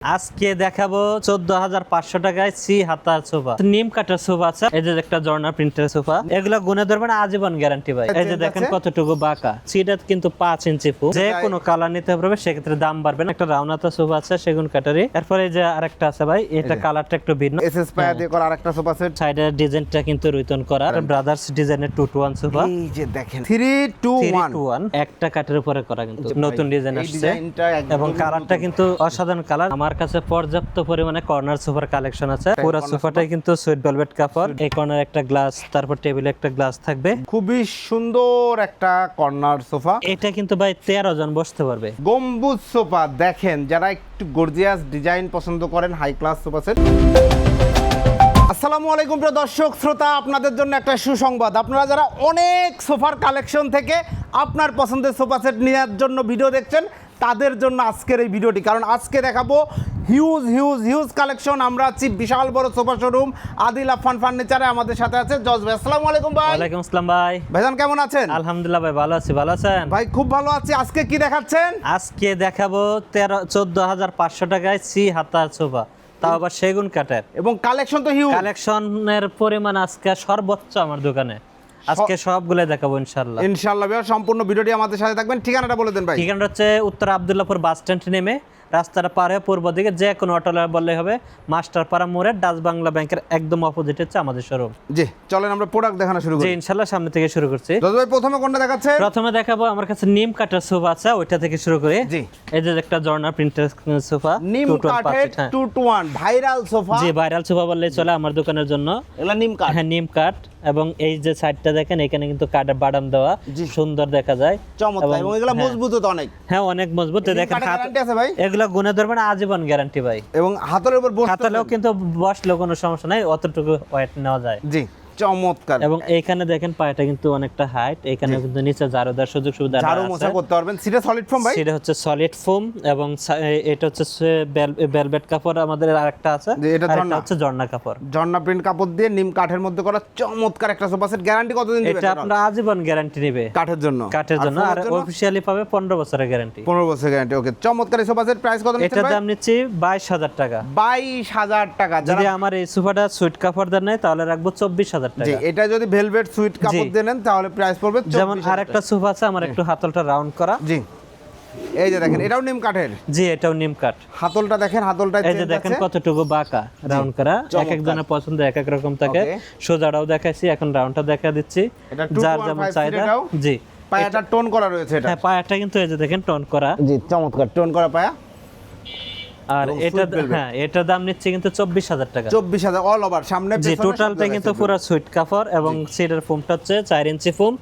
আজকে দেখাবো চোদ্দ হাজার পাঁচশো টাকায় সি হাতার সোফা। নিম কাঠের সোফা আছে এই যে একটা জর্না প্রিন্টের সোফা। এগুলো গুনে ধরবেন আজীবন গ্যারান্টি ভাই। এই যে দেখেন কতটুকু বাঁকা। সিটা কিন্তু পাঁচ ইঞ্চি ফুল। যে কোনো কালার নিতে পারবে সেক্ষেত্রে দাম বাড়বে না। একটা রাউনাতা সোফা আছে সেগুন কাটারি। এরপরে এই যে আরেকটা আছে ভাই এটা কালারটা একটু ভিন্ন। এসএস পায়া দিয়ে করা আরেকটা সোফা সেট সাইডের ডিজাইনটা কিন্তু রুইতন করা। ব্রাদার্স ডিজাইনের টু টু ওয়ান সোফা। এই যে দেখেন 3 2 থ্রি 1 টু ওয়ান একটা কাঠের উপরে করা কিন্তু। নতুন ডিজাইন আসছে। এবং কালারটা কিন্তু অসাধারণ কালার আমার কাছে পর্যাপ্ত পরিমাণে কর্নার সোফার কালেকশন আছে। পুরো সোফাটাই কিন্তু সুইট ভেলভেট কাপড় এই কর্নার একটা গ্লাস তারপর টেবিলে একটা গ্লাস থাকবে। খুবই সুন্দর একটা কর্নার সোফা এটা কিন্তু ভাই তেরো জন বসতে পারবে। গম্বুজ সোফা দেখেন যারা একটু গর্জিয়াস ডিজাইন পছন্দ করেন হাই ক্লাস সোফা সেট আসসালামু আলাইকুম প্রিয় দর্শক শ্রোতা আপনাদের জন্য একটা সুসংবাদ। আপনারা যারা অনেক সোফার কালেকশন থেকে আপনার পছন্দের সোফা সেট নেওয়ার জন্য ভিডিও দেখছেন তাদের জন্য আজকের এই ভিডিওটি। কারণ আজকে দেখাবো হিউজ হিউজ হিউজ কালেকশন আমরা আছি বিশাল বড় সোফা শোরুম আদিল আফান ফার্নিচারে আমাদের সাথে আছে। জজ ভাই আসসালামু আলাইকুম ভাই। ওয়ালাইকুম আসসালাম ভাই। ভাইজান কেমন আছেন? আলহামদুলিল্লাহ ভাই ভালো আছি। ভালো আছেন? ভাই খুব ভালো আছি। আজকে কি দেখাচ্ছেন? আজকে দেখাবো তেরো চোদ্দ হাজার পাঁচশো টাকায় সি হাতার সোফা তাও আবার সেগুন কাঠের। এবং কালেকশন তো হিউজ কালেকশনের পরিমাণ আজকে সর্বোচ্চ আমার দোকানে। আজকে সবগুলো দেখাবো ইনশাল্লাহ ইনশাআল্লাহ ভাইয়া সম্পূর্ণ ভিডিওটি আমাদের সাথে থাকবেন। ঠিকানাটা বলে দেন ভাই। ঠিকানাটা হচ্ছে উত্তর আবদুল্লাহপুর বাস স্ট্যান্ড নেমে রাস্তাটা পার হয়ে পূর্ব দিকে যে কোনো অটো বললেই হবে মাস্টারপাড়া মোড়ের ডাচ বাংলা ব্যাংকের একদম অপোজিট হচ্ছে আমাদের শোরুম জি চলেন আমরা প্রোডাক্ট দেখানো শুরু করি। ইনশাল্লাহ সামনে থেকে শুরু করছি। দাদু ভাই প্রথমে কোনটা দেখাচ্ছে? প্রথমে দেখাবো আমার কাছে নিম কাঠের সোফা আছে ওইটা থেকে শুরু করি। জি। এই যে একটা জর্না প্রিন্টের সোফা নিম কাঠের two two one viral sofa. জি ভাইরাল সোফা বললেই চলে আমার দোকানের জন্য। এগুলা নিম কাঠ। হ্যাঁ নিম কাঠ। এবং এই যে সাইডটা দেখেন এখানে কিন্তু কাঠের বাদাম দেওয়া জি। সুন্দর দেখা যায়। চমৎকার। এবং এগুলা হ্যাঁ, মজবুত তো অনেক। হ্যাঁ অনেক মজবুত। দেখেন হাত ভাই? এগুলো গুনে ধরবেন আজীবন গ্যারান্টি ভাই। এবং হাতের উপর হাতালেও কিন্তু বসলেও কোনো সমস্যা নাই অতটুকু ওয়েট নেওয়া যায়। জি। চমৎকার। এবং এইখানে দেখেন পায়টা কিন্তু অনেকটা হাইট এখানে কিন্তু নিচে জারো সুযোগ সুবিধা জারো মোছা করতে পারবেন। সেটা সলিড ফোম ভাই? সেটা হচ্ছে সলিড ফোম এবং এটা হচ্ছে ভেলভেট কাপড় আমাদের আরেকটা আছে। এটা হচ্ছে ঝর্ণা কাপড়। ঝর্ণা প্রিন্ট কাপড় দিয়ে নিম কাঠের মধ্যে করা চমৎকার একটা সোফা সেট। গ্যারান্টি কতদিন দিবেন এটা আপনার আজীবন গ্যারান্টি নেবে। কাঠের জন্য। কাঠের জন্য। আর অফিশিয়ালি পাবে 15 বছরের গ্যারান্টি 15 বছরের গ্যারান্টি ওকে চমৎকার সোফা সেট। প্রাইস কত এটা দাম নিচ্ছি 22000 টাকা। 22000 টাকা। যদি আমার এই সোফাটা সুইট কাপড় দেন নাই তাহলে রাখব 24000 এটা যদি ভেলভেট সুইট কাপড় দিয়ে তাহলে প্রাইস পড়বে যেমন আরেকটা সোফা আছে আমার একটু হাতলটা রাউন্ড করা। জি। এই যে দেখেন এটাও নিম কাঠের। জি এটাও নিম কাঠ। হাতলটা দেখেন হাতলটা এই যে দেখেন কতটুকু বাঁকা রাউন্ড করা। এক এক জনের পছন্দ এক এক রকম থাকে। সোজাটাও দেখাইছি এখন রাউন্ডটা দেখা দিচ্ছি। যার যেমন চাহিদা। জি। পায়াটা টোন করা রয়েছে এটা। হ্যাঁ পায়াটা কিন্তু এই যে দেখেন টোন করা। জি চমৎকার টোন করা পায়া। আর এটা হ্যাঁ এটার দাম নিচ্ছে কিন্তু চব্বিশ হাজার টাকা। চব্বিশ হাজার অল ওভার সামনে জি টোটালটা কিন্তু পুরো সুইট কাপড় এবং সিটের ফোমটা হচ্ছে চার ইঞ্চি ফোম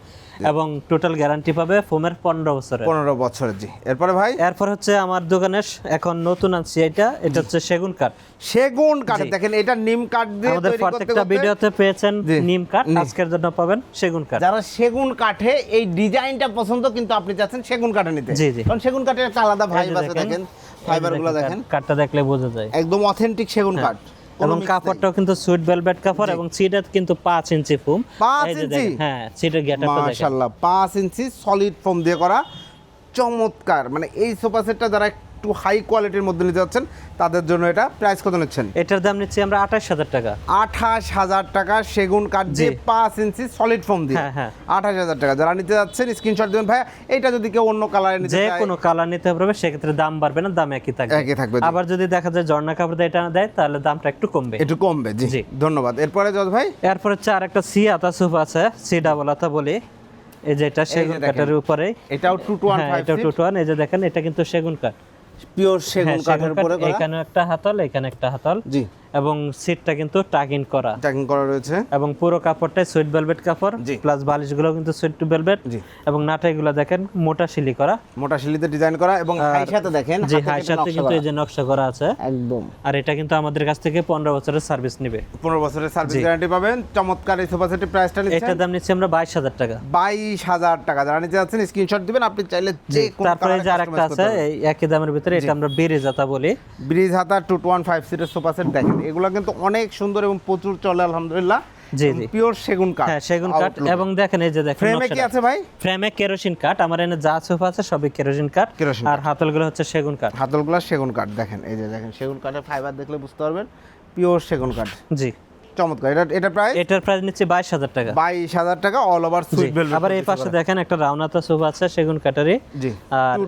এবং টোটাল গ্যারান্টি পাবে ফোমের পনেরো বছরের। পনেরো বছরের জি। এরপরে ভাই? এরপর হচ্ছে আমার দোকানের এখন নতুন আনছি এটা এটা হচ্ছে সেগুন কাঠ। সেগুন কাঠের দেখেন এটা নিম কাঠ দিয়ে আমাদের প্রত্যেকটা ভিডিওতে পেয়েছেন নিম কাঠ আজকের জন্য পাবেন সেগুন কাঠ। যারা সেগুন কাঠে এই ডিজাইনটা পছন্দ কিন্তু আপনি চাচ্ছেন সেগুন কাঠে নিতে। জি, জি। কারণ সেগুন কাঠের একটা আলাদা ভাইব আছে দেখেন। ফাইবারগুলো দেখেন। কাঠটা দেখলে বোঝা যায়। একদম অথেন্টিক সেগুন কাঠ। এবং কাপড়টাও কিন্তু সুইট ভেলভেট কাপড় এবং সিটার কিন্তু পাঁচ ইঞ্চি ফোম পাঁচ এই ইঞ্চি? হ্যাঁ সিটের গ্যাটারটা দেখেন। মাশাল্লাহ পাঁচ ইঞ্চি সলিড ফোম দিয়ে করা। চমৎকার। মানে এই সোফা সেটটা যারা একটু হাই কোয়ালিটির মধ্যে নিতে যাচ্ছেন তাদের জন্য এটা প্রাইস কত নিচ্ছেন? এটার দাম নিচ্ছি আমরা আঠাশ হাজার টাকা। আঠাশ হাজার টাকা সেগুন কাঠ দিয়ে পাঁচ ইঞ্চি সলিড ফোম দিয়ে। হ্যাঁ, হ্যাঁ। আঠাশ হাজার টাকা। যারা নিতে যাচ্ছেন স্ক্রিনশট দেবেন। ভাই এটা যদি কেউ অন্য কালারে নিতে যে কোনো কালার নিতে পারবে সেক্ষেত্রে দাম বাড়বে না দাম একই থাকবে। একই থাকবে, আবার যদি দেখা যায় ঝর্ণা কাপড় দিয়ে এটা দেয় তাহলে দামটা একটু কমবে। একটু কমবে জি। ধন্যবাদ। এরপরে জজ ভাই? এরপরে হচ্ছে আরেকটা সি আতা সুপ আছে সি ডাবল আতা বলি। এই যে এটা সেগুন। কাঠের উপরে। এটাও টু টু ওয়ান ফাইভ এটা টু টু ওয়ান এই যে দেখেন এটা কিন্তু সেগুন কাঠ। পিওর সেগুন হ্যাঁ কাঠের সেগুন উপরে করা। এখানে একটা হাতল এখানে একটা হাতল। জি। এবং সিটটা কিন্তু টাকিং করা। ট্যাকিং করা রয়েছে। এবং পুরো কাপড়টাই সুইট ভেলভেট কাপড় জি। প্লাস বালিশগুলো কিন্তু সুইট ভেলভেট জি। এবং নাটাইগুলো দেখেন মোটা শিলি করা। মোটা শিলিতে ডিজাইন করা এবং হাই সাথে দেখেন যে হাই সাথে কিন্তু এই যে নকশা করা আছে। একদম। আর এটা কিন্তু আমাদের কাছ থেকে পনেরো বছরের সার্ভিস নিবে। পনেরো বছরের সার্ভিস গ্যারান্টি পাবেন। চমৎকার এই সোফা সেটের প্রাইসটা নিচ্ছেন। এটার দাম নিচ্ছে আমরা বাইশ হাজার টাকা। বাইশ হাজার টাকা। যারা নিতে যাচ্ছেন স্ক্রিনশট দিবেন আপনি চাইলে যে কোনো তারপরে যে আরেকটা আছে এই একই দামের ভিতরে এটা আমরা বেড়ে জাতা বলি। ব্রিজ হাতা টু ওয়ান ফাইভ সিটের সোফা সেট দেখেন। এগুলো কিন্তু অনেক সুন্দর এবং প্রচুর চলে আলহামদুলিল্লাহ। জি, জি। পিওর সেগুন কাঠ। হ্যাঁ সেগুন কাঠ এবং দেখেন এই যে দেখেন ফ্রেমে কি আছে ভাই? ফ্রেমে কেরোসিন কাঠ আমার এনে যা সোফা আছে সবই কেরোসিন কাঠ। আর হাতলগুলো হচ্ছে সেগুন কাঠ। হাতলগুলো সেগুন কাঠ দেখেন এই যে দেখেন সেগুন কাঠের ফাইবার দেখলে বুঝতে পারবেন পিওর সেগুন কাঠ। জি। চমৎকার। এটা এটা প্রায় এটার প্রাইস নিচ্ছে বাইশ হাজার টাকা। বাইশ হাজার টাকা অল ওভার সুইট ভেলভেট আবার এই পাশে দেখেন একটা রাউনাতা সোফা আছে সেগুন কাঠেরই জি। আর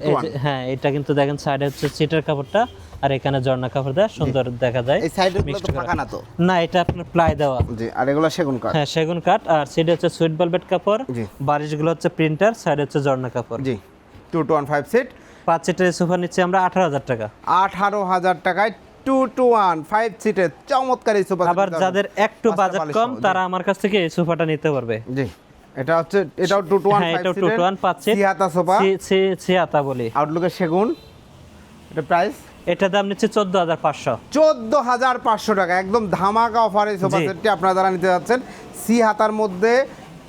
হ্যাঁ এটা কিন্তু দেখেন সাইডে হচ্ছে সিটের কাপড়টা আর এখানে ঝর্ণা কাপড় দেওয়া সুন্দর দেখা যায়। এই গুলো মিক্সড তো। ফাঁকা না তো? না এটা আপনার প্লাই দেওয়া। জি আর এগুলো সেগুন কাঠ? হ্যাঁ সেগুন কাঠ আর সিটে হচ্ছে সুইট ভেলভেট কাপড় জি। বারিশগুলো হচ্ছে প্রিন্টার সাইডে হচ্ছে ঝর্ণা কাপড়। জি। Two two one five seat পাঁচ সিটের সোফা নিচ্ছে আমরা আঠারো হাজার টাকা। আঠারো হাজার টাকায় টু টু ওয়ান ফাইভ সিটের চমৎকার এই সোফা আবার যাদের একটু বাজেট কম তারা আমার কাছ থেকে এই সোফাটা নিতে পারবে। জি। এটা হচ্ছে এটাও টু টু ওয়ান হ্যাঁ ফাইভ এটা টু টু ওয়ান পাঁচ সিট সিহাতা সোফা। ছিয়াতা বলি। আউটলুকের সেগুন। এটা প্রাইস এটা দাম নিচ্ছে চোদ্দ হাজার পাঁচশো। চোদ্দ হাজার পাঁচশো টাকা। একদম ধামাকা অফার এই সোফা। সেটটি আপনারা যারা নিতে যাচ্ছেন সি হাতার মধ্যে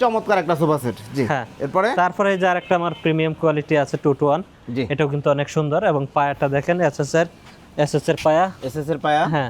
চমৎকার একটা সোফা সেট। জি। হ্যাঁ। এরপরে? তারপরে এই যে আরেকটা আমার প্রিমিয়াম কোয়ালিটি আছে টু টু ওয়ান জি। এটাও কিন্তু অনেক সুন্দর এবং পায়াটা দেখেন এসএস এর এসএস এর পায়া। এস এস এর পায়া। হ্যাঁ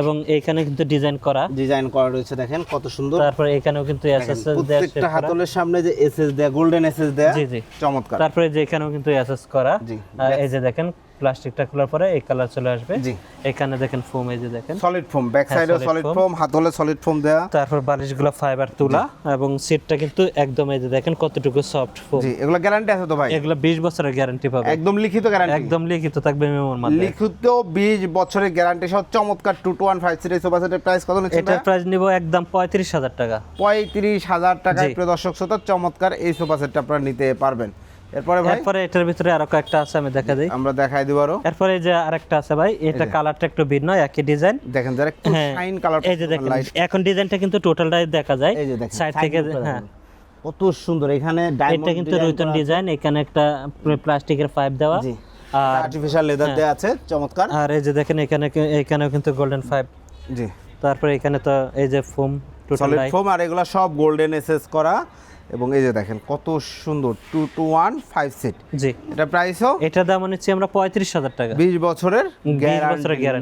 এবং এখানে কিন্তু ডিজাইন করা। ডিজাইন করা রয়েছে দেখেন কত সুন্দর। তারপরে এখানেও কিন্তু এসএস দেয়া প্রত্যেকটা হাতলের সামনে যে এসএস দেয়া গোল্ডেন এসএস দেয়া জি জি। চমৎকার। তারপরে যে এখানেও কিন্তু এসএস করা। জি। এই যে দেখেন প্লাস্টিকটা খোলার পরে এই কালার চলে আসবে। জি। এখানে দেখেন ফোম এই যে দেখেন। সলিড ফোম ব্যাক সাইডে সলিড। ফোম হাতলে সলিড ফোম দেয়া। তারপর বালিশগুলো ফাইবার তুলা এবং সিটটা কিন্তু একদম এই যে দেখেন কতটুকু সফট ফোম জি এগুলো গ্যারান্টি আছে তো ভাই? এগুলো 20 বছরের গ্যারান্টি পাবে। একদম লিখিত গ্যারান্টি একদম লিখিত থাকবে মেমোর মধ্যে লিখিত বিশ বছরের গ্যারান্টি সহ চমৎকার টু টু ওয়ান ফাইভ সিটের সোফা সেটের প্রাইস কত নিচ্ছে এটার প্রাইস নিব একদম পঁয়ত্রিশ হাজার টাকা। পঁয়ত্রিশ হাজার টাকায় জি। প্রিয় দর্শক শ্রোতা চমৎকার এই সোফা সেটটা আপনারা নিতে পারবেন। এরপরে ভাই? এরপরে এটার ভিতরে আরও কয়েকটা আছে আমি দেখা দিই। আমরা দেখাই দিব আরও। এরপরে যে আরেকটা আছে ভাই এটা কালারটা একটু ভিন্ন একই ডিজাইন। দেখেন যারা একটু হ্যাঁ শাইন কালার এই যে দেখেন এখন ডিজাইনটা কিন্তু টোটালটাই দেখা যায়। সাইড থেকে হ্যাঁ। কত সুন্দর এখানে ডায়মন্ড এটা কিন্তু রুইতন ডিজাইন এখানে একটা প্লাস্টিকের পাইপ দেওয়া। জি। আর আর্টিফিশিয়াল লেদার দেয়া আছে চমৎকার। আর এই যে দেখেন এখানে এখানেও কিন্তু গোল্ডেন পাইপ জি। তারপরে এখানে তো এই যে ফোম টোটালটাই ফোম আর এগুলো সব গোল্ডেন এসএস করা। এবং এই যে দেখেন কত সুন্দর two two one five seat জি। এটা প্রাইসও এটার দাম নিচ্ছি আমরা পঁয়ত্রিশ হাজার টাকা। বিশ বছরের।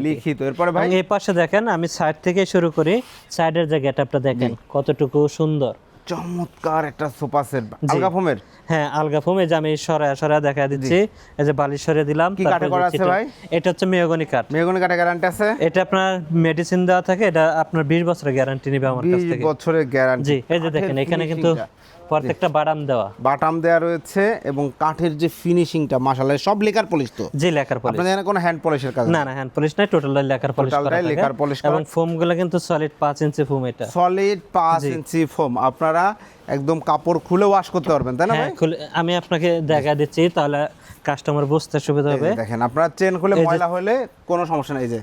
লিখিত। এরপরে ভাই? এই পাশে দেখেন আমি সাইড থেকে শুরু করি সাইডের যে গেটআপটা দেখেন কতটুকু সুন্দর। চমৎকার একটা সোফা সেট আলগা ফোমের হ্যাঁ আলগা ফোমে যে আমি সরায় সরায় দেখা দিচ্ছি এই যে বালিশ দিলাম কি করা আছে ভাই? এটা হচ্ছে মেয়গনি কাঠ। মেগুনি কাঠে গ্যারান্টি আছে? এটা আপনার মেডিসিন দেওয়া থাকে এটা আপনার বিশ বছরের গ্যারান্টি নিবে আমার কাছ থেকে। বছরের গ্যারান্টি জি এই যে দেখেন এখানে কিন্তু প্রত্যেকটা বাদাম দেওয়া। বাটাম দেয়া রয়েছে এবং কাঠের যে ফিনিশিংটা মাশাআল্লাহ সব লেকার পলিশ তো? জি লেখার পলিশ আপনাদের কোনো হ্যান্ড পলিশের কাজ না না হ্যান্ড পলিশ নাই টোটালটাই লেখার পলিশ করা লেকার করা। এবং ফোমগুলো কিন্তু সলিড পাঁচ ইঞ্চি ফোম এটা। সলিড পাঁচ ইঞ্চি ফোম আপনারা একদম কাপড় খুলে ওয়াশ করতে পারবেন তাই না হ্যাঁ ভাই? খুলে- আমি আপনাকে দেখা দিচ্ছি তাহলে কাস্টমার বুঝতে সুবিধা হবে। দেখেন আপনারা চেন খুলে ময়লা হলে কোনো সমস্যা নেই যে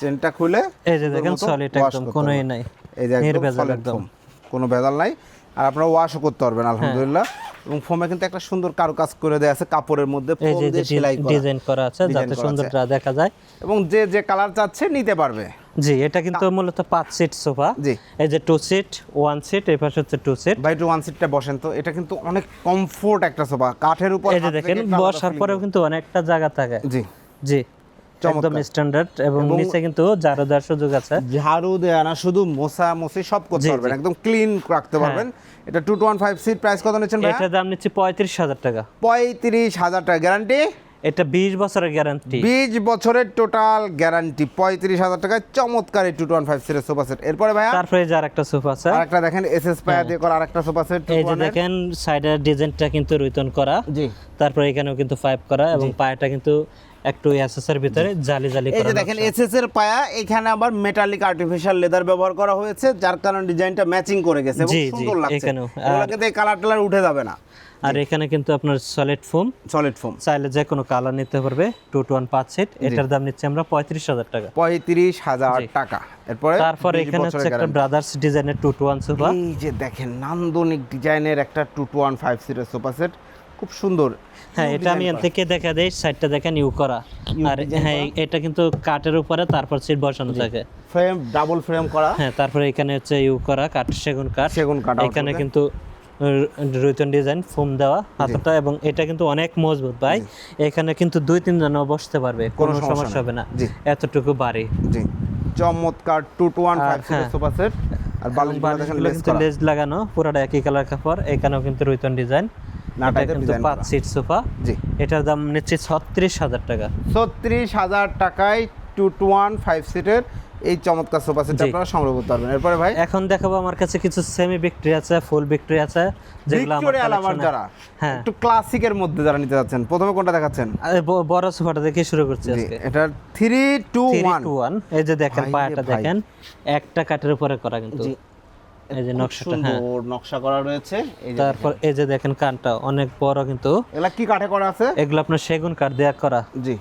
চেনটা খুলে এই যে দেখেন সলিড একদম কোনোই নাই। এই যে একদম সলিড ফোম কোনো ভেজাল নাই। আর আপনারা ওয়াশও করতে পারবেন আলহামদুলিল্লাহ। এবং ফোমে কিন্তু একটা সুন্দর কারুকাজ করে দেয়া আছে কাপড়ের মধ্যে ফোম যে দিয়ে সেলাই করা। ডিজাইন করা আছে যাতে করা সুন্দর আছে। দেখা যায়। এবং যে যে কালার চাচ্ছে নিতে পারবে। জি এটা কিন্তু মূলত পাঁচ সিট সোফা জি। এই যে টু সিট ওয়ান সিট এই পাশে হচ্ছে টু সিট ভাই টু ওয়ান সিটটা বসেন তো এটা কিন্তু অনেক কমফোর্ট একটা সোফা কাঠের উপর এই যে দেখেন বসার পরেও কিন্তু অনেকটা জায়গা থাকে। জি। জি। একদম। স্ট্যান্ডার্ড এবং নিচে কিন্তু জারো দেওয়ার সুযোগ আছে। ঝাড়ু দেয়া না শুধু মোছা মোছি সব করতে পারবেন হ্যাঁ। একদম ক্লিন রাখতে পারবেন। এটা two two one five seat price কত নিচ্ছেন ভাই এটার দাম নিচ্ছে টাকা। পঁয়ত্রিশ হাজার টাকা গ্যারান্টি এটা বিশ বছরের গ্যারান্টি বিশ বছরের টোটাল গ্যারান্টি পঁয়ত্রিশ হাজার টাকায় চমৎকার এই ফাইভ সোফা সেট এরপরে ভাইয়া? তারপরে এই যে আরেকটা সোফা আছে। আরেকটা দেখেন এস এস পায়া দিয়ে করা আরেকটা সোফা সেট এই যে দেখেন সাইডের ডিজাইনটা কিন্তু রুইতন করা। জি। তারপরে এখানেও কিন্তু পাইপ করা এবং পায়াটা কিন্তু একটু এসএসের ভিতরে জালি জালি এই করা যে দেখেন এসএস এর পায়া এখানে আবার মেটালিক আর্টিফিশিয়াল লেদার ব্যবহার করা হয়েছে যার কারণে ডিজাইনটা ম্যাচিং করে গেছে এবং সুন্দর লাগছে। এখানেও। কিন্তু এই কালার টালার উঠে যাবে না। আর এখানে কিন্তু আপনার সলিড ফোম সলিড ফোম চাইলে যে কোনো কালার নিতে পারবে টু টু ওয়ান পাঁচ সিট এটার দাম নিচ্ছে আমরা পঁয়ত্রিশ হাজার টাকা। পঁয়ত্রিশ হাজার টাকা। এরপরে তারপর এখানে হচ্ছে একটা ব্রাদার্স ডিজাইনের টু টু ওয়ান সোফা এই যে দেখেন নান্দনিক ডিজাইনের একটা টু টু ওয়ান ফাইভ সিটের সোফা সেট খুব সুন্দর হ্যাঁ এটা আমি থেকে দেখা দেই সাইডটা দেখেন ইউ করা। আর হ্যাঁ এটা কিন্তু কাঠের উপরে তারপর সিট বসানো থাকে। ফ্রেম ডাবল ফ্রেম করা। হ্যাঁ তারপরে এখানে হচ্ছে ইউ করা কাঠ সেগুন কাঠ। সেগুন কাঠ এখানে কিন্তু রুইতন ডিজাইন ফোম দেওয়া হাতটা এবং এটা কিন্তু অনেক মজবুত ভাই। এখানে কিন্তু দুই তিন জন বসতে পারবে কোনো সমস্যা হবে না। এতটুকু বাড়ি। জি। চমৎকার two two one five. Sofa set আর দেখেন বালিশগুলো কিন্তু লেজ লাগানো পুরোটা একই কালার কাপড়। এখানেও কিন্তু রুইতন ডিজাইন পাঁচ সিট সোফা। জি। এটার দাম নিচ্ছে ছত্রিশ হাজার টাকা। ছত্রিশ হাজার টাকায় টু টু ওয়ান ফাইভ সিটের এই চমৎকার সোফা সেট আপনারা সংগ্রহ করতে পারবেন। এরপরে ভাই? এখন দেখাবো আমার কাছে কিছু সেমি বিক্রি আছে ফুল বিক্রি আছে যেগুলো আমার যারা হ্যাঁ। একটু ক্লাসিকের মধ্যে যারা নিতে যাচ্ছেন প্রথমে কোনটা দেখাচ্ছেন? বড় সোফাটা দেখে শুরু করছি আজকে। এটা three two three one two one এই যে দেখেন পায়াটা দেখেন একটা কাঠের উপরে করা কিন্তু। এই যে নকশাটা হ্যাঁ। সুন্দর নকশা করা রয়েছে। তারপর এই যে দেখেন কানটা অনেক বড় কিন্তু। এগুলা কি কাঠে করা আছে? এগুলো আপনার সেগুন কাঠ দেয়া করা। জি।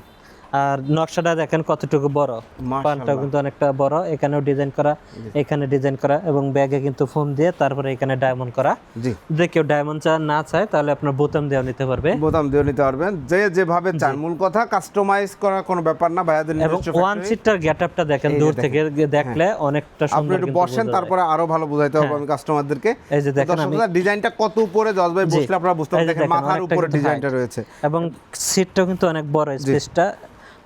আর নকশাটা দেখেন কতটুকু বড়। পানটাও কিন্তু অনেকটা বড়। এখানেও ডিজাইন করা এখানে ডিজাইন করা এবং ব্যাগে কিন্তু ফোম দিয়ে তারপরে এখানে ডায়মন্ড করা। জি। যদি কেউ ডায়মন্ড চা না চায় তাহলে আপনার বোতাম দেওয়া নিতে পারবে। বোতাম দিয়ে নিতে পারবেন। যে যেভাবে চান। মূল কথা কাস্টমাইজ করার কোনো ব্যাপার না। ভাইয়াদের এবং ওয়ান। সিটটার গেটআপটা দেখেন দূর থেকে দেখলে অনেকটা আপনি সুন্দর একটু বসেন তারপরে আরও ভালো বুঝাইতে হবে আমি কাস্টমারদেরকে এই যে দেখেন আমি ডিজাইনটা কত উপরে? জজ ভাই। বসলে আপনারা বুঝতে পারবেন দেখেন মাথার উপরে ডিজাইনটা রয়েছে। এবং সিটটাও কিন্তু অনেক বড় স্পেসটা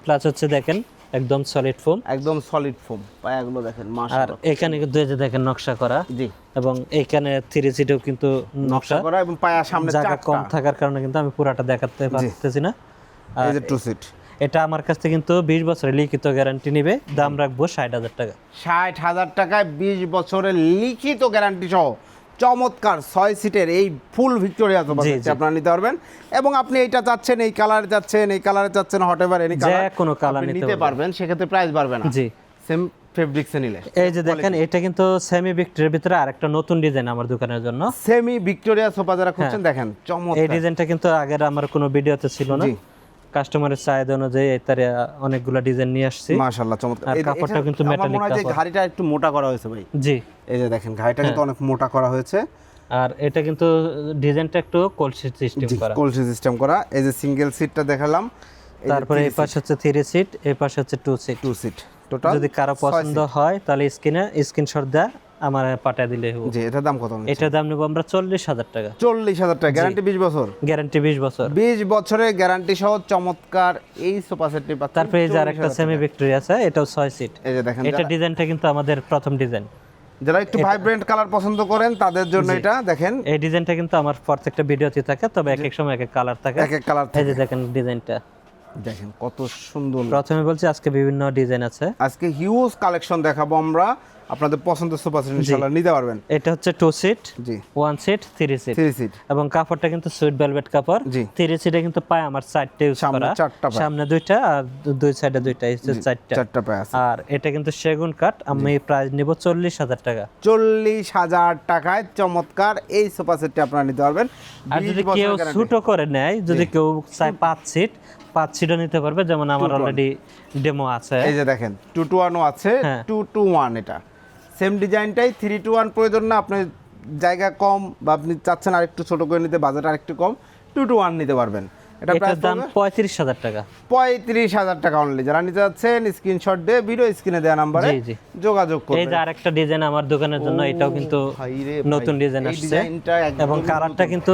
প্লাস হচ্ছে দেখেন একদম সলিড ফোম একদম সলিড ফোম পায়াগুলো দেখেন আর এখানে কিন্তু এই যে দেখেন নকশা করা। জি। এবং এখানে থ্রি সিটেও কিন্তু নকশা। করা এবং পায়া সামনে জায়গা কম থাকার কারণে কিন্তু আমি পুরাটা দেখাতে পারতেছি না। এই যে টু সিট এটা আমার কাছ থেকে কিন্তু বিশ বছরের লিখিত গ্যারান্টি নিবে। দাম রাখব ষাট হাজার টাকা। ষাট হাজার টাকায় বিশ বছরের লিখিত গ্যারান্টি সহ। চমৎকার ছয় সিটের এই ফুল ভিক্টোরিয়া সোফা আপনারা নিতে পারবেন। এবং আপনি এইটা চাচ্ছেন এই কালারে চাচ্ছেন এই কালারে চাচ্ছেন হট এভার এনি কালার যে কোনো colour নিতে পারবেন। সেক্ষেত্রে প্রাইস বাড়বে না। জি। সেম ফেব্রিক্সে নিলে। এই যে দেখেন এটা কিন্তু সেমি বিক্রির ভিতরে আরেকটা নতুন ডিজাইন আমার দোকানের জন্য। সেমি ভিক্টোরিয়া সোফা যারা খুঁজছেন দেখেন এই চমৎকার ডিজাইনটা কিন্তু আগের আমার কোনো ভিডিওতে ছিল না। কাস্টমারের চাহিদা অনুযায়ী তার অনেকগুলো ডিজাইন নিয়ে আসছি। মাশাআল্লাহ চমৎকার। আর এটা- কিন্তু যে কাপড়। ঘাড়িটা একটু মোটা করা হয়েছে ভাই। জি। এই যে দেখেন ঘাড়িটা কিন্তু হ্যাঁ। অনেক মোটা করা হয়েছে। আর এটা কিন্তু ডিজাইনটা একটু কলসি সিস্টেম করা। কলসি সিস্টেম করা। এই যে সিঙ্গেল সিটটা দেখালাম। তারপরে এই পাশে হচ্ছে থ্রি সিট এই পাশে হচ্ছে two seat two seat total যদি কারও পছন্দ হয় তাহলে স্ক্রিনে স্ক্রিনশট দেয়া। আমার পাঠিয়ে দিলে হবে। জি এটার দাম কত এটার দাম নেব আমরা চল্লিশ হাজার টাকা। চল্লিশ হাজার টাকা গ্যারান্টি বিশ বছর? গ্যারান্টি বিশ বছর। বিশ বছরের গ্যারান্টি সহ চমৎকার এই সোফা সেটটি পাচ্ছেন তারপরে এই যে আরেকটা সেমি ভিক্টোরি আছে এটাও ছয় সিট এই যে দেখেন এটা ডিজাইনটা কিন্তু আমাদের প্রথম ডিজাইন যারা একটু ভাইব্রেন্ট কালার পছন্দ করেন তাদের জন্য এটা দেখেন। এই ডিজাইনটা কিন্তু আমার প্রত্যেকটা ভিডিওতে থাকে তবে এক এক সময় এক এক কালার থাকে। এক এক কালার এই যে দেখেন ডিজাইনটা দেখেন কত সুন্দর। প্রথমে বলছি আজকে বিভিন্ন ডিজাইন আছে। আজকে হিউজ কালেকশন দেখাবো আমরা। আপনাদের পছন্দের সোফা সেট ইনশাআল্লাহ নিতে পারবেন। এটা হচ্ছে টু সিট জি। One seat three seat three seat এবং কাপড়টা কিন্তু সুইট ভেলভেট কাপড়। জি। থ্রি সিটে কিন্তু পায় আমার চারটে ইউজ সামনে করা। চারটা সামনে দুইটা আর দুই সাইডে দুইটা হচ্ছে চারটা। চারটা পায় আছে। আর এটা কিন্তু সেগুন কাঠ। আমি প্রাইস নিব চল্লিশ হাজার টাকা। চল্লিশ হাজার টাকায় চমৎকার এই সোফা সেটটি আপনারা নিতে পারবেন। আর যদি কেউ। ছোট করে নেয় যদি কেউ চায় পাঁচ সিট পাঁচ সিটও নিতে পারবে। যেমন আমার অলরেডি ডেমো আছে। এই যে দেখেন টু টু ওয়ানও আছে। টু টু ওয়ান এটা। সেম ডিজাইনটাই থ্রি টু ওয়ান প্রয়োজন না। আপনি জায়গা কম বা আপনি চাচ্ছেন আরেকটু ছোট করে নিতে বাজেট আরেকটু কম টু টু ওয়ান নিতে পারবেন। এটা প্রাইস দাম পঁয়ত্রিশ হাজার টাকা। পঁয়ত্রিশ হাজার টাকা অনলি যারা নিতে যাচ্ছেন স্ক্রিনশট দিয়ে ভিডিও স্ক্রিনে দেওয়া নাম্বারে। যোগাযোগ এই যে আরেকটা ডিজাইন আমার দোকানের জন্য এটাও কিন্তু নতুন ডিজাইন আসছে। এবং কালারটা কিন্তু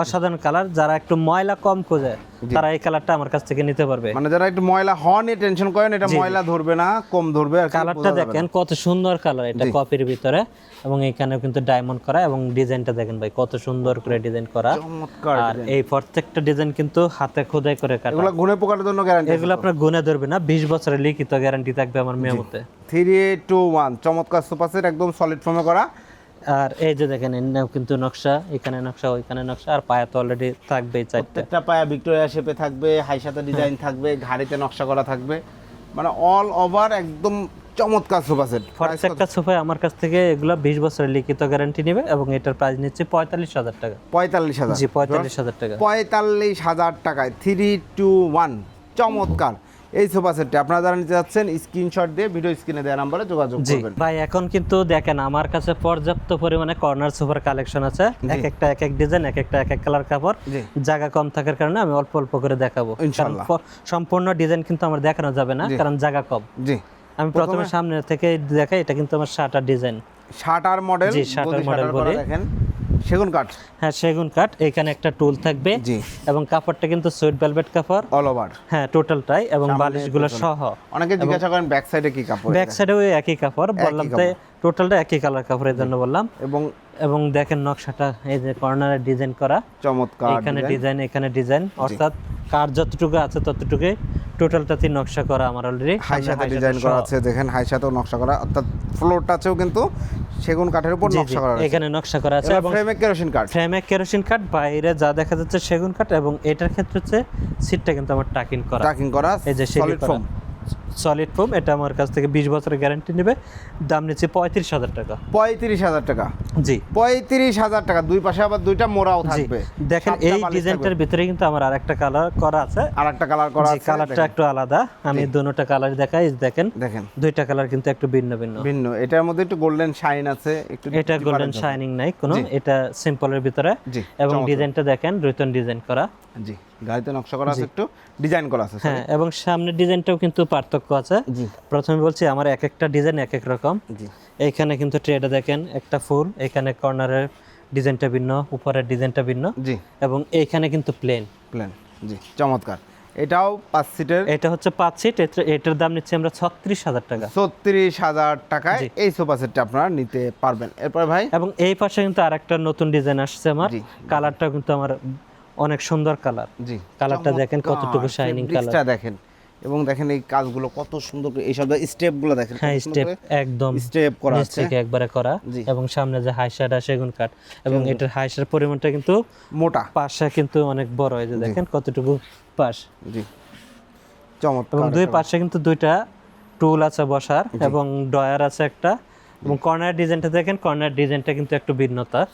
অসাধারণ কালার যারা একটু ময়লা কম খোঁজে তারা এই কালারটা আমার কাছ থেকে নিতে পারবে। মানে যারা একটু ময়লা হন এ টেনশন করেন এটা ময়লা ধরবে না কম ধরবে আর কালারটা। দেখেন কত সুন্দর কালার এটা কপির ভিতরে এবং এখানেও কিন্তু ডায়মন্ড করা এবং ডিজাইনটা দেখেন ভাই কত সুন্দর করে ডিজাইন করা। আর এই প্রত্যেকটা ডিজাইন কিন্তু হাতে খোদাই করে কাটা। এগুলো গুনে পোকার জন্য গ্যারান্টি এগুলো আপনার গুনে ধরবে না বিশ বছরের লিখিত গ্যারান্টি থাকবে আমার মেমোতে। থ্রি টু ওয়ান চমৎকার সোফা সেট একদম সলিড ফর্মে করা। আর এই যে দেখেন কিন্তু নকশা এখানে নকশা ওইখানে নকশা আর পায়া তো অলরেডি থাকবে চারটে। প্রত্যেকটা পায়া ভিক্টোরিয়া শেপে থাকবে হাই সাথে ডিজাইন থাকবে ঘাড়িতে নকশা করা থাকবে। মানে অল ওভার একদম চমৎকার সোফা সেট প্রত্যেকটা সোফায় আমার কাছ থেকে এগুলো বিশ বছরের লিখিত গ্যারান্টি নেবে এবং এটার প্রাইস নিচ্ছে পঁয়তাল্লিশ হাজার টাকা। পঁয়তাল্লিশ হাজার। জি পঁয়তাল্লিশ হাজার টাকা। পঁয়তাল্লিশ হাজার টাকায়। থ্রি টু ওয়ান চমৎকার। এই সোফা সেটটি। আপনারা যারা নিতে যাচ্ছেন স্ক্রিনশট দিয়ে ভিডিও স্ক্রিনে দেওয়া নাম্বারে যোগাযোগ করবেন। ভাই এখন কিন্তু দেখেন আমার কাছে পর্যাপ্ত পরিমাণে কর্নার সোফার কালেকশন আছে। এক একটা এক এক ডিজাইন এক একটা এক এক কালার কাপড়। জায়গা কম থাকার কারণে আমি অল্প অল্প করে দেখাবো। ইনশাআল্লাহ। সম্পূর্ণ ডিজাইন কিন্তু আমার দেখানো যাবে না কারণ জায়গা কম। জি। আমি প্রথমে সামনে থেকে দেখাই এটা কিন্তু আমার শাটার ডিজাইন শাটার মডেল জি, shutter model বলে। দেখেন। সেগুন কাঠ। হ্যাঁ সেগুন কাঠ এখানে একটা টুল থাকবে। জি। এবং কাপড়টা কিন্তু সুইট ভেলভেট কাপড়। অল ওভার হ্যাঁ টোটালটাই এবং বালিশগুলো সহ। অনেকে জিজ্ঞাসা করেন ব্যাক সাইডে কি কাপড়? ব্যাক সাইডেও একই কাপড়। বললাম তাই টোটালটা একই কালার কাপড় এই জন্য বললাম। এবং এবং দেখেন নকশাটা এই যে কর্নারে ডিজাইন করা। চমৎকার এখানে ডিজাইন এখানে ডিজাইন অর্থাৎ কার যতটুকু আছে ততটুকু টোটালটাতে নকশা করা আমার অলরেডি হাই সাথে ডিজাইন করা আছে দেখেন হাই সাথেও নকশা করা। অর্থাৎ ফ্লোরটাতেও কিন্তু সেগুন কাঠের উপর নকশা করা আছে এখানে নকশা করা আছে এবং ফ্রেমে কেরোসিন কাঠ ফ্রেমে কেরোসিন কাঠ বাইরে যা দেখা যাচ্ছে সেগুন কাঠ এবং এটার ক্ষেত্রে হচ্ছে সিটটা কিন্তু আমার টাকিং করা। ট্র্যাকিং করা এই যে সলিড ফোম সলিড ফোম এটা আমার কাছ থেকে বিশ বছরের গ্যারান্টি নেবে। দাম নিচ্ছে পঁয়ত্রিশ হাজার টাকা। পঁয়ত্রিশ হাজার টাকা? জি। পঁয়ত্রিশ হাজার টাকা দুই পাশে আবার দুইটা মোড়াও থাকবে। দেখেন এই ডিজাইনটার ভিতরে কিন্তু আমার আরেকটা কালার করা আছে। আর একটা কালার করা আছে কালারটা একটু আলাদা। আমি দুটোটা কালার দেখাই দেখেন। দেখেন। দুইটা কালার কিন্তু একটু ভিন্ন ভিন্ন। ভিন্ন। এটার মধ্যে একটু গোল্ডেন শাইন আছে একটু এটা গোল্ডেন শাইনিং নাই কোনো এটা সিম্পলের ভিতরে। এবং ডিজাইনটা দেখেন রুতন ডিজাইন করা। জি গাড়িতে নকশা করা আছে একটু। ডিজাইন করা আছে হ্যাঁ এবং সামনের ডিজাইনটাও কিন্তু পার্থক্য আছে। জি। প্রথমে বলছি আমার এক একটা ডিজাইন এক এক রকম। জি। এইখানে কিন্তু ট্রেটা দেখেন একটা ফুল এখানে কর্নারের ডিজাইনটা ভিন্ন উপরের ডিজাইনটা ভিন্ন। জি। এবং এইখানে কিন্তু প্লেন প্লেন জি চমৎকার। এটাও পাঁচ সিটের এটা হচ্ছে পাঁচ সিট এটার দাম নিচ্ছি আমরা ছত্রিশ হাজার টাকা। ছত্রিশ হাজার টাকায় এই সোফা সেটটা আপনারা নিতে পারবেন। এরপর ভাই? এবং এই পাশে কিন্তু আরেকটা নতুন ডিজাইন আসছে আমার। কালারটা কিন্তু আমার অনেক সুন্দর কালার। জি। কালারটা দেখেন কতটুকু শাইনিং কালার দেখেন। এবং দেখেন এই কাজগুলো কত সুন্দর করে এইসব স্টেপগুলো দেখেন হ্যাঁ স্টেপ একদম স্টেপ করা আছে। থেকে একবারে করা। এবং সামনে যে হাইসাটা সেগুন কাঠ। এবং এটার হাইসার পরিমাণটা কিন্তু মোটা। পাশে কিন্তু অনেক বড়। এই যে দেখেন কতটুকু পাশ। জি। চমৎকার এবং দুই পাশে কিন্তু দুইটা টুল আছে বসার এবং ডয়ার আছে একটা। এবং কর্নার ডিজাইনটা দেখেন কর্নার ডিজাইনটা কিন্তু একটু ভিন্নতা।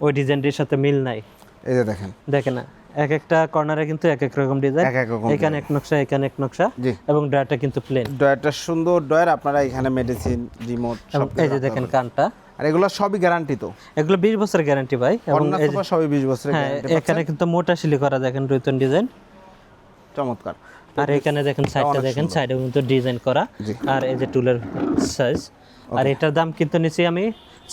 ওই ডিজাইনটির সাথে মিল নাই। এই যে দেখেন। দেখেন না এক একটা কর্নারে কিন্তু এক এক রকম ডিজাইন এক এক রকম এখানে এক নকশা এখানে এক নকশা। এবং ডয়ারটা কিন্তু প্লেন ডয়ারটা সুন্দর ডয়ার আপনারা এখানে মেডিসিন রিমোট সব এই যে দেখেন কানটা। আর এগুলো সবই গ্যারান্টি তো? এগুলো বিশ বছর গ্যারান্টি ভাই এবং সবই বিশ বছরের গ্যারান্টি এখানে কিন্তু মোটা শিলি করা দেখেন রুতন ডিজাইন চমৎকার। আর এখানে দেখেন সাইডটা দেখেন সাইডেও কিন্তু ডিজাইন করা। আর এই যে টুলের সাইজ আর এটার দাম কিন্তু নিচ্ছি আমি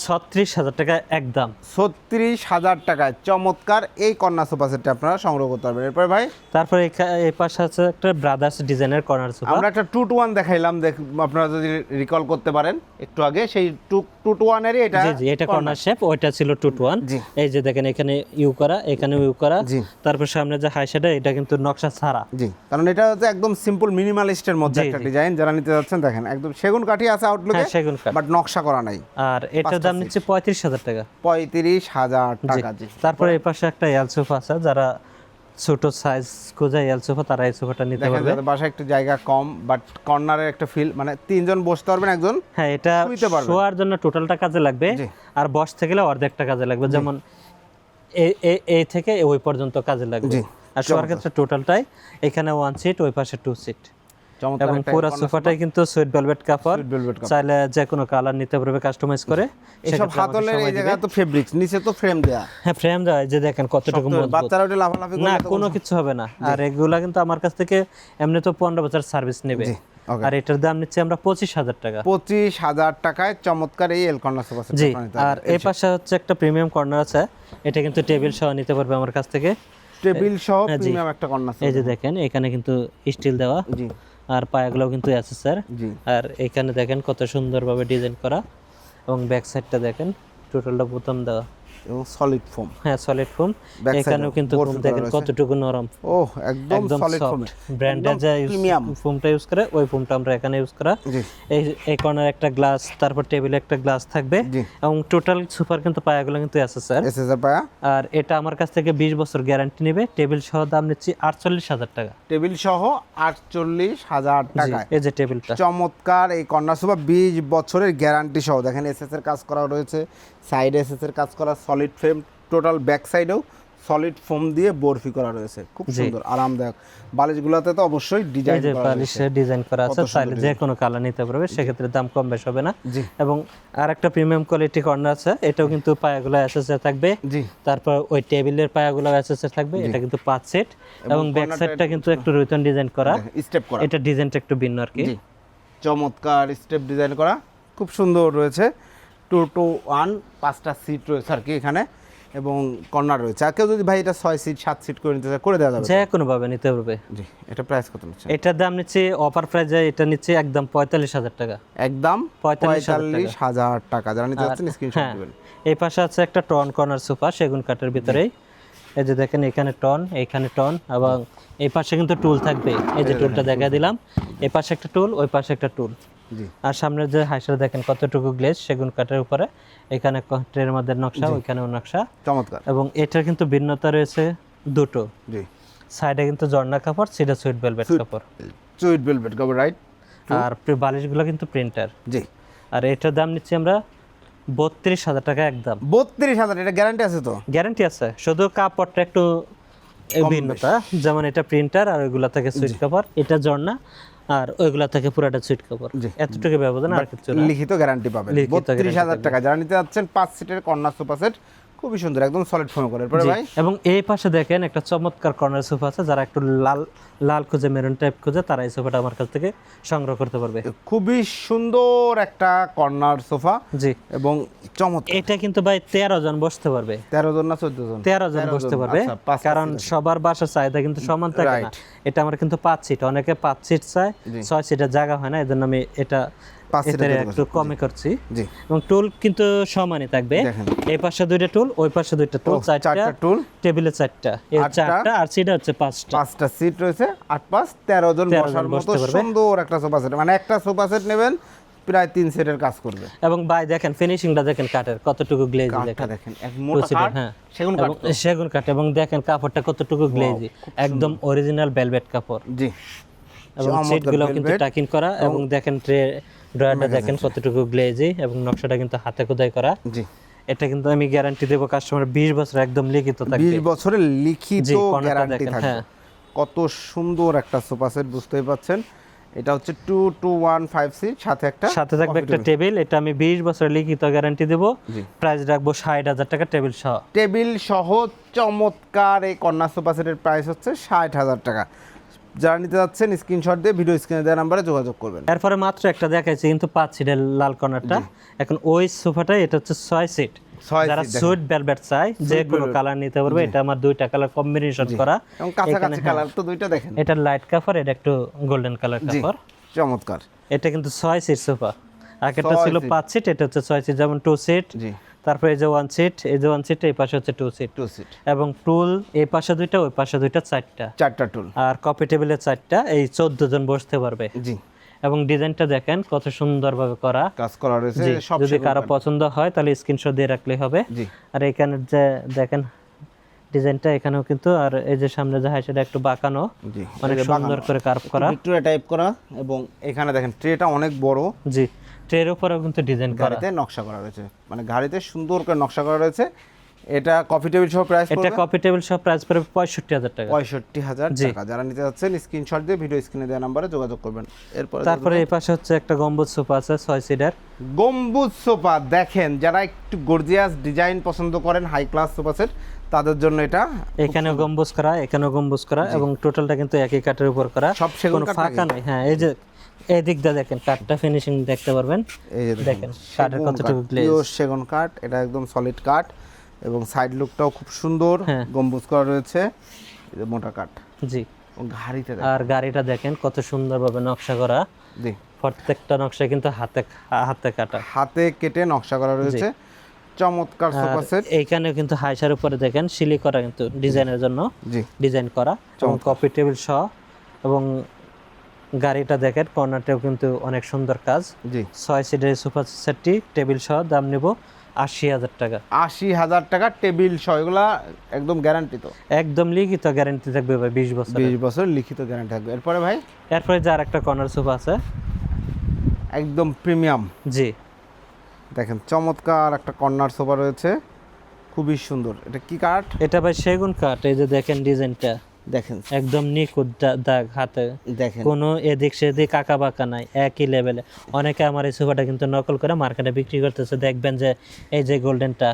ছত্রিশ হাজার টাকা একদম ছত্রিশ হাজার টাকায় চমৎকার এই কন্যা সোফা সেটটা আপনারা সংগ্রহ করতে পারবেন। এরপর ভাই? তারপরে এই পাশে আছে একটা ব্রাদার্স ডিজাইনের কর্নার সোফা আমরা একটা টু টু ওয়ান দেখাইলাম দেখ আপনারা যদি রিকল করতে পারেন একটু আগে সেই টু টু টু ওয়ানেরই এটা জি জি এটা কর্নার শেপ ওইটা ছিল টু টু ওয়ান। এই যে দেখেন এখানে ইউ করা এখানে ইউ করা। জি। তারপর সামনে যে হাই সেটা এটা কিন্তু নকশা ছাড়া। জি কারণ এটা হচ্ছে একদম সিম্পল মিনিমালিস্টের মধ্যে একটা ডিজাইন যারা নিতে যাচ্ছেন দেখেন একদম সেগুন কাঠি আছে আউটলুকে হ্যাঁ সেগুন বাট নকশা করা নাই। আর এটার দাম নিচ্ছে পঁয়ত্রিশ হাজার টাকা। পঁয়ত্রিশ হাজার টাকা জি। তারপরে এই পাশে একটা এল সোফা আছে যারা ছোট সাইজ খোঁজা এল সোফা তারা এই সোফাটা নিতে পারবে। বাসায় একটু জায়গা কম বাট কর্নারের একটা ফিল মানে তিনজন বসতে পারবেন একজন হ্যাঁ এটা। শোয়ার জন্য টোটালটা কাজে লাগবে আর বসতে গেলে অর্ধেকটা কাজে লাগবে। যেমন এই থেকে ওই পর্যন্ত কাজে লাগবে। আর শোয়ার ক্ষেত্রে টোটালটাই এখানে ওয়ান সিট ওই পাশে টু সিট এবং পুরো সোফাটাই কিন্তু সুইট ভেলভেট কাপড়। চাইলে যে কোনো কালার নিতে পারবে কাস্টমাইজ করে সেক্ষেত্রে হাতলের এই দিবে। জায়গায় তো ফেব্রিক্স নিচে তো ফ্রেম দেয়া। হ্যাঁ ফ্রেম দেওয়া এই যে দেখেন কতটুকু মজবুত। বাচ্চারা ওটা লাফালাফি না কোনো কিছু হবে না। আর এগুলা কিন্তু আমার কাছ থেকে এমনি তো পনেরো বছর সার্ভিস নেবে। আর এটার দাম নিচ্ছে আমরা পঁচিশ হাজার টাকা। পঁচিশ হাজার টাকায় চমৎকার এই এল কর্নার সোফা সেট জি আর এই পাশে হচ্ছে একটা প্রিমিয়াম কর্নার আছে। এটা কিন্তু টেবিল সহ নিতে পারবে আমার কাছ থেকে। টেবিল সহ হ্যাঁ, প্রিমিয়াম একটা কর্নার এই যে দেখেন এখানে কিন্তু স্টিল দেওয়া। জি। আর পায়াগুলো কিন্তু আছে স্যার আর এখানে দেখেন কত সুন্দরভাবে ডিজাইন করা এবং ব্যাক সাইডটা দেখেন টোটালটা বোতাম দেওয়া। এবং সলিড ফোম হ্যাঁ সলিড ফোম এখানেও কিন্তু ফোম দেখেন কতটুকু নরম। ও একদম সলিড ফোম ব্র্যান্ডের যে প্রিমিয়াম ফোমটা ইউজ করে ওই ফোমটা আমরা এখানে ইউজ করা। এই এই কর্নার একটা গ্লাস তারপর টেবিলে একটা গ্লাস থাকবে। এবং টোটাল সুপার কিন্তু পায়াগুলো কিন্তু এসএসআর পায়া। আর এটা আমার কাছ থেকে বিশ বছর গ্যারান্টি নেবে। টেবিল সহ দাম নিচ্ছি আটচল্লিশ হাজার টাকা। টেবিল সহ আটচল্লিশ হাজার জি, টাকায়। এই যে টেবিলটা চমৎকার এই কন্যা সোফা বিশ বছরের গ্যারান্টি সহ। দেখেন এসএস এর কাজ করা রয়েছে সাইডে এসএস এর কাজ করা সলিড ফ্রেম টোটাল ব্যাক সাইডেও সলিড ফোম দিয়ে বরফি করা রয়েছে। খুব সুন্দর আরামদায়ক। বালিশগুলোতে তো অবশ্যই ডিজাইন করা পালিশের ডিজাইন করা আছে চাইলে যে কোনো কালার নিতে পারবে সেক্ষেত্রে দাম কম বেশ হবে না। এবং আর একটা প্রিমিয়াম কোয়ালিটি কর্নার আছে এটাও কিন্তু পায়াগুলো এসএসএ থাকবে। জি। তারপর ওই টেবিলের পায়াগুলো এসএসএ থাকবে এটা কিন্তু পাঁচ সেট এবং ব্যাক সাইডটা কিন্তু একটু রুতন ডিজাইন করা। স্টেপ করা। এটা ডিজাইনটা একটু ভিন্ন আর কি। চমৎকার স্টেপ ডিজাইন করা। খুব সুন্দর রয়েছে। টু টু ওয়ান পাঁচটা সিট রয়েছে আর কি এখানে এবং কর্নার রয়েছে। আর কেউ যদি ভাই এটা ছয় সিট সাত সিট করে নিতে চায় করে দেওয়া যাবে যে কোনো ভাবে নিতে পারবে জি এটা প্রাইস কত নিচ্ছে? এটার দাম নিচ্ছে অফার প্রাইজে এটা নিচ্ছে একদম পঁয়তাল্লিশ হাজার টাকা। একদম 45,000 পঁয়তাল্লিশ হাজার টাকা। যারা নিতে চাচ্ছেন স্ক্রিনশট হ্যাঁ দিবেন। এই পাশে আছে একটা টন কর্নার সোফা সেগুন কাঠের ভিতরেই। এই যে দেখেন এখানে টন এইখানে টন এবং এই পাশে কিন্তু টুল থাকবে। এই যে টুলটা দেখা দিলাম। এই পাশে একটা টুল ওই পাশে একটা টুল। আর সামনের যে হাইসার দেখেন কতটুকু গ্লেজ সেগুন কাঠের উপরে। এখানে ট্রের মধ্যে নকশা ওইখানেও নকশা। চমৎকার। এবং এটার কিন্তু ভিন্নতা রয়েছে দুটো। জি। সাইডে কিন্তু জর্না কাপড় সেটা সুইট ভেলভেট কাপড়। সুইট ভেলভেট কভার রাইট আর বালিশগুলো কিন্তু প্রিন্টার জি। আর এটার দাম নিচ্ছি আমরা বত্রিশ হাজার টাকা একদম। বত্রিশ হাজার এটা গ্যারান্টি আছে তো? গ্যারান্টি আছে। শুধু কাপড়টা একটু ভিন্নতা। যেমন এটা প্রিন্টার আর ওইগুলা থেকে সুইট কাপড়। এটা জর্না আর ওইগুলা থেকে পুরাটা সুইট কভার। এতটুকু ব্যবধান আর কিছু লিখিত গ্যারান্টি পাবেন। বত্রিশ হাজার টাকা। যারা নিতে যাচ্ছেন পাঁচ সিটের কন্যা সোফা সেট খুবই সুন্দর একদম সলিড ফোন করে জি। ভাই? এবং এই পাশে দেখেন একটা চমৎকার কর্নার সোফা আছে যারা একটু লাল লাল খুঁজে মেরুন টাইপ খুঁজে তারা এই সোফাটা আমার কাছ থেকে সংগ্রহ করতে পারবে। খুবই সুন্দর একটা কর্নার সোফা জি। এবং চমৎকার। এটা কিন্তু ভাই তেরো জন বসতে পারবে। তেরো জন না চোদ্দ জন? তেরো জন বসতে পারবে আচ্ছা, কারণ সবার বাসার চাহিদা কিন্তু সমান থাকে না। এটা আমার কিন্তু পাঁচ সিট অনেকে পাঁচ সিট চায় ছয় সিটের জায়গা হয় না এই জন্য আমি এটা এটারে একটু কমে করছি। জি। এবং টুল কিন্তু সমানই থাকবে। দেখেন। এই পাশে দুইটা টুল ওই পাশে দুইটা টুল চারটা টুল। টেবিলে চারটা। এই চারটা আর সিট হচ্ছে পাঁচটা। পাঁচটা সিট রয়েছে আট পাঁচ তেরো জন বসার মতো সুন্দর একটা সোফা সেট। মানে একটা সোফা সেট নেবেন প্রায় তিন সেটের কাজ করবে। এবং বাই দেখেন ফিনিশিংটা দেখেন কাঠের কতটুকু গ্লেজি দেখেন। এক মোটা কাঠ হ্যাঁ। সেগুন কাঠ। এবং সেগুন কাঠ এবং দেখেন কাপড়টা কতটুকু গ্লেজি একদম অরিজিনাল ভেলভেট কাপড়। জি। এবং সিটগুলো কিন্তু টাকিং করা এবং দেখেন ট্রে ড্রয়ারটা দেখেন কতটুকু গ্লেজি এবং নকশাটা কিন্তু হাতে খোদাই করা। জি। এটা কিন্তু আমি গ্যারান্টি দেবো কাস্টমার বিশ বছর একদম লিখিত থাকবে। বিশ বছরের লিখিত গ্যারান্টি থাকবে। হ্যাঁ। কত সুন্দর একটা সোফা সেট বুঝতেই পাচ্ছেন? এটা হচ্ছে two two one five seat সাথে একটা সাথে থাকবে একটা টেবিল এটা আমি বিশ বছর লিখিত গ্যারান্টি দেবো। প্রাইস রাখব ষাট হাজার টাকা টেবিল সহ। টেবিল সহ চমৎকার এই কন্যা সোফা সেটের প্রাইস হচ্ছে ষাট হাজার টাকা। যারা নিতে যাচ্ছেন স্ক্রিনশট দিয়ে ভিডিও স্ক্রিনে দেওয়া নাম্বারে যোগাযোগ করবেন। এরপরে মাত্র একটা দেখাইছি কিন্তু পাঁচ সিটের লাল কর্নারটা। এখন ওই সোফাটাই এটা হচ্ছে ছয় সিট যারা সুইট ভেলভেট চাই যে কোনো কালার নিতে পারবে এটা আমার দুইটা কালার কম্বিনেশন করা। এবং কাছাকাছি কালার তো দুইটা দেখেন। এটা লাইট কাভার এটা একটু গোল্ডেন কালার কাভার চমৎকার। এটা কিন্তু ছয় সিট সোফা। আগেরটা ছিল পাঁচ সিট এটা হচ্ছে ছয় সিট যেমন টু সিট তারপরে এই যে ওয়ান সিট এই যে ওয়ান সিট এই পাশে হচ্ছে টু সিট টু সিট এবং টুল এই পাশে দুইটা ওই পাশে দুইটা চারটা। চারটা টুল আর কপি টেবিলে চারটা এই চোদ্দ জন বসতে পারবে। জি। এবং ডিজাইনটা দেখেন কত সুন্দরভাবে করা। কাজ করা রয়েছে যদি কারও পছন্দ হয় তাহলে স্ক্রিনশট দিয়ে রাখলেই হবে। জি। আর এখানে যে দেখেন ডিজাইনটা এখানেও কিন্তু আর এই যে সামনে যে হয় সেটা একটু বাঁকানো জি অনেক সুন্দর করে কার্ভ করা। ভিক্টোরিয়া টাইপ করা এবং এখানে দেখেন ট্রেটা অনেক বড়। জি। ট্রের উপরেও কিন্তু ডিজাইন গাড়িতে নকশা করা রয়েছে। মানে গাড়িতে সুন্দর করে নকশা করা রয়েছে। এটা কফি টেবিল সহ প্রাইস এটা কপি টেবিল সব প্রাইস পড়বে পঁয়ষট্টি হাজার টাকা। পঁয়ষট্টি হাজার টাকা। যারা নিতে যাচ্ছেন স্ক্রিনশট দিয়ে ভিডিও স্ক্রিনে দেওয়া নাম্বারে যোগাযোগ করবেন। এরপর তারপরে এই পাশে হচ্ছে একটা গম্বুজ সোফা আছে ছয় সিটার গম্বুজ সোফা দেখেন যারা একটু গর্জিয়াস ডিজাইন পছন্দ করেন হাই ক্লাস সোফা সেট তাদের জন্য এটা এখানে গম্বুজ করা এখানেও গম্বুজ করা এবং টোটালটা কিন্তু একই কাঠের উপর করা। সব সেগুন ফাঁকা নেই। হ্যাঁ এই যে এই দিকটা দেখেন কাঠটা ফিনিশিং দেখতে পারবেন। এই দেখেন কাঠের কতটুকু গ্লেজ পিওর সেগুন কাঠ এটা একদম সলিড কাঠ এবং সাইড লুকটাও খুব সুন্দর হ্যাঁ। গম্বুজ করা রয়েছে মোটা কাঠ জি। দেখেন। আর গাড়িটা দেখেন কত সুন্দরভাবে নকশা করা। জি। প্রত্যেকটা নকশা কিন্তু হাতে হাতে কাটা। হাতে কেটে নকশা করা রয়েছে চমৎকার সোফা সেট এইখানে কিন্তু হাইসার উপরে দেখেন সিলি করা কিন্তু ডিজাইনের জন্য জি। ডিজাইন করা এবং কপি টেবিল সহ এবং গাড়িটা দেখেন কর্নারটাও কিন্তু অনেক সুন্দর কাজ। জি। ছয় সিটের সোফা সেটটি টেবিল সহ দাম নেব আশি হাজার টাকা। আশি হাজার টাকা টেবিল সহ এগুলা একদম গ্যারান্টি তো? একদম লিখিত গ্যারান্টি থাকবে ভাই বিশ বছর বিশ বছর লিখিত গ্যারান্টি থাকবে। এরপরে ভাই? এরপরে যার একটা কর্নার সোফা আছে। একদম প্রিমিয়াম জি। দেখেন চমৎকার একটা কর্নার সোফা রয়েছে। খুবই সুন্দর। এটা কি কাঠ? এটা ভাই সেগুন কাঠ এই যে দেখেন ডিজাইনটা। দেখেন একদম নিখুঁত দাগ হাতে। দেখেন। কোনো এদিক সেদিক আঁকা বাঁকা নাই একই লেভেলে অনেকে আমার এই সোফাটা কিন্তু নকল করে মার্কেটে বিক্রি করতেছে। দেখবেন যে এই যে গোল্ডেনটা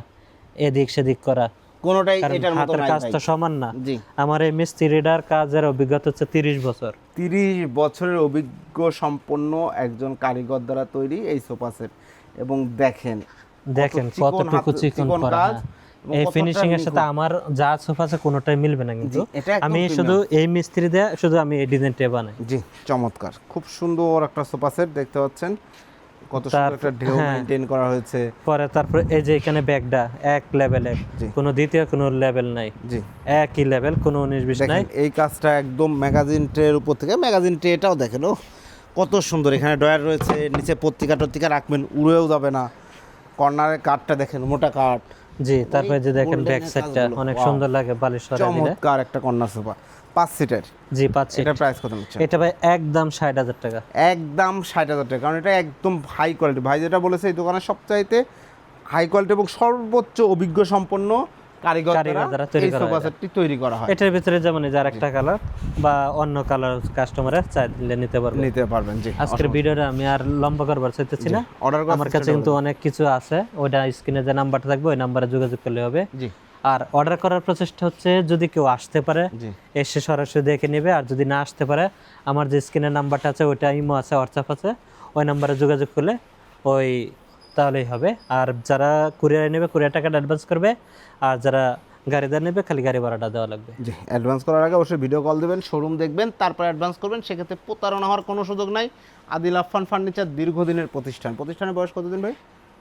এদিক সেদিক করা। কোনোটাই এটার মতো নাই কাজ তো সমান না। জি। আমার এই মিস্ত্রিটার কাজের অভিজ্ঞতা হচ্ছে তিরিশ বছর। তিরিশ বছরের অভিজ্ঞ সম্পন্ন একজন কারিগর দ্বারা তৈরি এই সোফা সেট। এবং দেখেন দেখেন কতটুকু চিকন করা কাজ। এই ফিনিশিং এর সাথে আমার যা সোফা আছে কোনোটাই মিলবে না কিন্তু। আমি শুধু এই মিস্ত্রি দিয়ে শুধু আমি এই ডিজাইনটা বানাই। জি চমৎকার। খুব সুন্দর একটা সোফা সেট দেখতে পাচ্ছেন। কত সুন্দর একটা ঢেউ হ্যাঁ। মেনটেন করা হয়েছে। পরে তারপরে এই যে এখানে ব্যাগটা এক লেভেলে জি। কোনো দ্বিতীয় কোনো লেভেল নাই। জি। একই লেভেল কোনো উনিশ বিশ নাই। এই কাজটা একদম ম্যাগাজিন ট্রের উপর থেকে ম্যাগাজিন ট্রেটাও দেখেন ও কত সুন্দর। এখানে ডয়ার রয়েছে নিচে পত্রিকা টত্রিকা রাখবেন উড়েও যাবে না। কর্নারের কাঠটা দেখেন মোটা কাঠ। জি তারপরে যে দেখেন ব্যাক সাইডটা অনেক সুন্দর লাগে বালিশ সরা দিলে। চমৎকার একটা কর্নার সোফা পাঁচ সিটের জি পাচ্ছি এটা প্রাইস কত নিচ্ছে এটা ভাই একদম ষাট হাজার টাকা। একদম ষাট হাজার টাকা কারণ এটা একদম হাই কোয়ালিটি ভাই যেটা বলেছে এই দোকানের সবচাইতে হাই কোয়ালিটি এবং সর্বোচ্চ অভিজ্ঞ সম্পন্ন কারিগর কারিগর দ্বারা দ্বারা তৈরি করা সোফা তৈরি করা হয়। এটার ভিতরে যেমন এই যে কালার বা অন্য কালার কাস্টমারের চাইলে নিতে পারবে নিতে পারবেন জি। আজকের ভিডিওটা আমি আর লম্বা করবার চাইতেছি না। অর্ডার আমার কাছে কিন্তু অনেক কিছু আছে। ওইটা স্ক্রিনে যে নাম্বারটা থাকবে ওই নাম্বারে যোগাযোগ করলে হবে। জি। আর অর্ডার করার প্রচেষ্টা হচ্ছে যদি কেউ আসতে পারে এসে সরাসরি দেখে নেবে। আর যদি না আসতে পারে আমার যে স্ক্রিনের নাম্বারটা আছে ওইটা ইমো আছে হোয়াটসঅ্যাপ আছে। ওই নাম্বারে যোগাযোগ করলে ওই তাহলেই হবে। আর যারা কুরিয়ারে নেবে কুরিয়ার টাকাটা অ্যাডভান্স করবে। আর যারা গাড়িদার নেবে খালি গাড়ি ভাড়াটা দেওয়া লাগবে। জি অ্যাডভান্স করার আগে অবশ্যই ভিডিও কল দেবেন শোরুম দেখবেন তারপর অ্যাডভান্স করবেন। সেক্ষেত্রে প্রতারণা হওয়ার কোনো সুযোগ নাই। আদিল আফফান ফার্নিচার দীর্ঘদিনের প্রতিষ্ঠান। প্রতিষ্ঠানের বয়স কতদিন ভাই?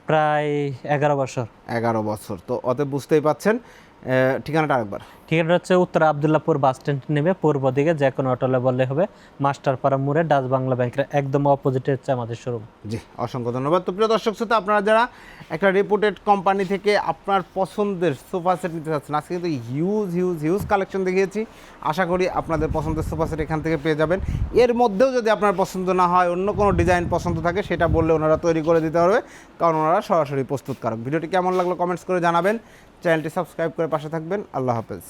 প্রায় এগারো বছর। এগারো বছর। তো অতএব বুঝতেই পাচ্ছেন। ঠিকানাটা আরেকবার। ঠিকানা হচ্ছে উত্তর আবদুল্লাপুর বাস স্ট্যান্ড নেমে পূর্ব দিকে যে কোনো অটোলে বললে হবে। মাস্টারপাড়া মোড়ে ডাচ বাংলা ব্যাংকের একদম অপোজিটে হচ্ছে আমাদের শোরুম জি, অসংখ্য ধন্যবাদ। তো প্রিয় দর্শক শ্রোতা, আপনারা যারা একটা রেপুটেড কোম্পানি থেকে আপনার পছন্দের সোফা সেট নিতে চাচ্ছেন, আজকে কিন্তু হিউজ হিউজ হিউজ কালেকশন দেখিয়েছি। আশা করি আপনাদের পছন্দের সোফা সেট এখান থেকে পেয়ে যাবেন। এর মধ্যেও যদি আপনার পছন্দ না হয়, অন্য কোনো ডিজাইন পছন্দ থাকে, সেটা বললে ওনারা তৈরি করে দিতে পারবে, কারণ ওনারা সরাসরি প্রস্তুতকারক। ভিডিওটি কেমন লাগল কমেন্টস করে জানাবেন। চ্যানেলটি সাবস্ক্রাইব করে পাশে থাকবেন। আল্লাহ হাফেজ।